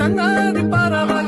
சன்னாதி பாராமல்